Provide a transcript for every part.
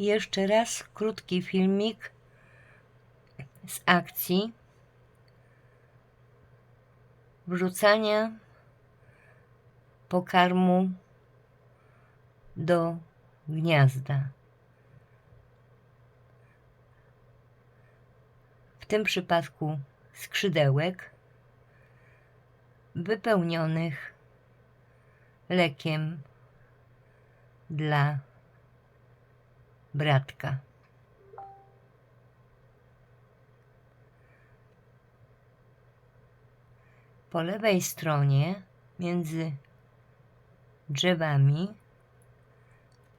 Jeszcze raz krótki filmik z akcji wrzucania pokarmu do gniazda. W tym przypadku skrzydełek wypełnionych lekiem dla bratka. Po lewej stronie, między drzewami,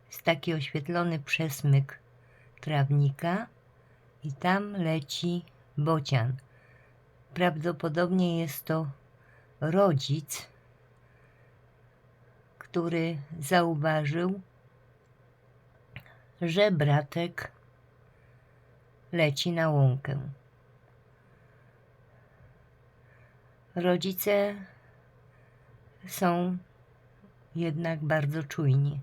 jest taki oświetlony przesmyk trawnika i tam leci bocian. Prawdopodobnie jest to rodzic, który zauważył, że bratek leci na łąkę. Rodzice są jednak bardzo czujni.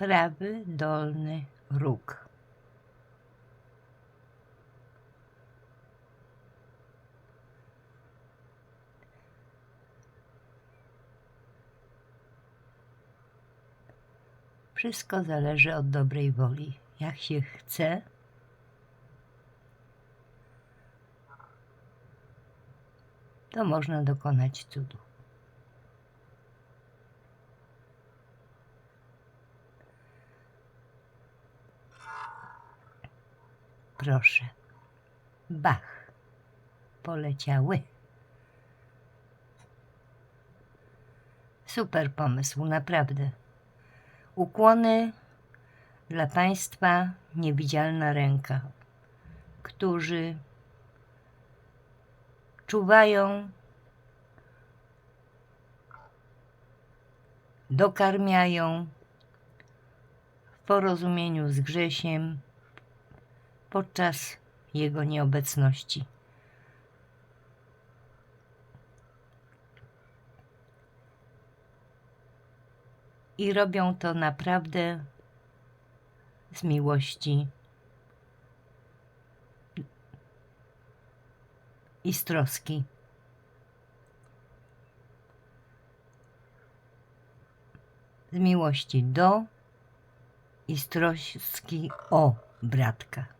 Prawy dolny róg. Wszystko zależy od dobrej woli. Jak się chce, to można dokonać cudu. Proszę. Bach. Poleciały. Super pomysł, naprawdę. Ukłony dla Państwa niewidzialna ręka, którzy czuwają, dokarmiają w porozumieniu z Grzesiem podczas jego nieobecności. I robią to naprawdę z miłości i z troski. Z miłości do i z troski o bratka.